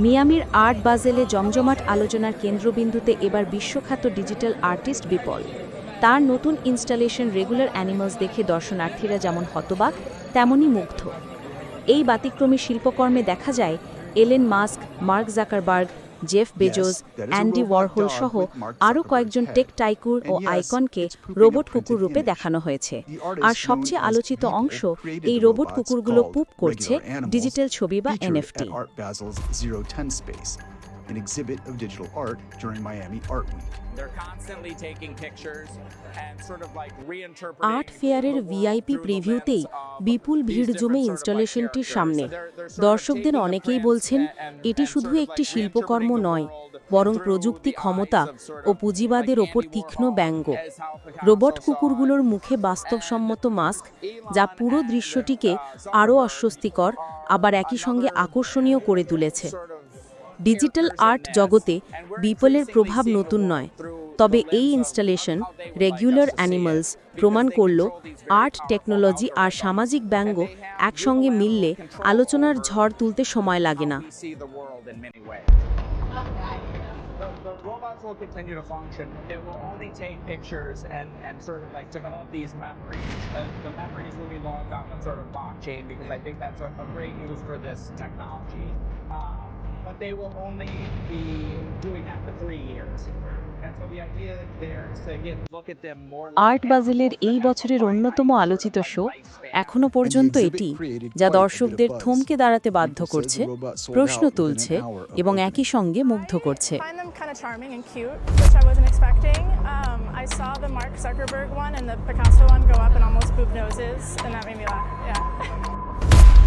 মিয়ামির art বাজেলে জমজমাট আলোচনার কেন্দ্রবিন্দুতে এবার বিশ্বখ্যাত ডিজিটাল আর্টিস্ট বিপল। তার নতুন ইনস্টলেশন রেগুলার অ্যানিমালস দেখে দর্শনার্থীরা যেমন হতবাক, তেমনই মুগ্ধ। এই ব্যতিক্রমী শিল্পকর্মে দেখা যায় Elon Musk, Mark Zuckerberg Jeff Bezos Andy Warhol সহ আরও কয়েকজন টেক টাইকুর ও আইকনকে রোবট কুকুর রূপে দেখানো হয়েছে। আর সবচেয়ে আলোচিত অংশ এই রোবট কুকুরগুলো পুপ করছে ডিজিটাল ছবি বা NFT An exhibit of digital art during Miami Art Week. They're constantly taking pictures and sort of like reinterpreting art ফেয়ারের VIP প্রিভিউতেই বিপুল ভিড় জমে ইনস্টলেশনটির. সামনে দর্শকদের অনেকেই বলছেন এটি শুধু একটি শিল্পকর্ম নয় বরং প্রযুক্তি ক্ষমতা ও পুঁজিবাদের ওপর তীক্ষ্ণ ব্যঙ্গ রোবট কুকুরগুলোর মুখে বাস্তবসম্মত মাস্ক যা পুরো দৃশ্যটিকে uh, আরও অস্বস্তিকর আবার একই সঙ্গে আকর্ষণীয় করে তুলেছে ডিজিটাল আর্ট জগতে বিপলের প্রভাব নতুন নয়। তবে এই ইনস্টলেশন রেগুলার অ্যানিমালস প্রমাণ করল আর্ট, টেকনোলজি আর সামাজিক ব্যঙ্গ একসঙ্গে মিললে আলোচনার ঝড় তুলতে সময় লাগে না। But they will only be doing that for three years. Art বাজেলের এই বছরের অন্যতম আলোচিত শো এখনও পর্যন্ত এটি যা দর্শকদের থমকে দাঁড়াতে বাধ্য করছে প্রশ্ন তুলছে এবং একই সঙ্গে মুগ্ধ করছে I. Um, saw the Mark Zuckerberg one and the Picasso one go up and almost boob noses, and that made me laugh.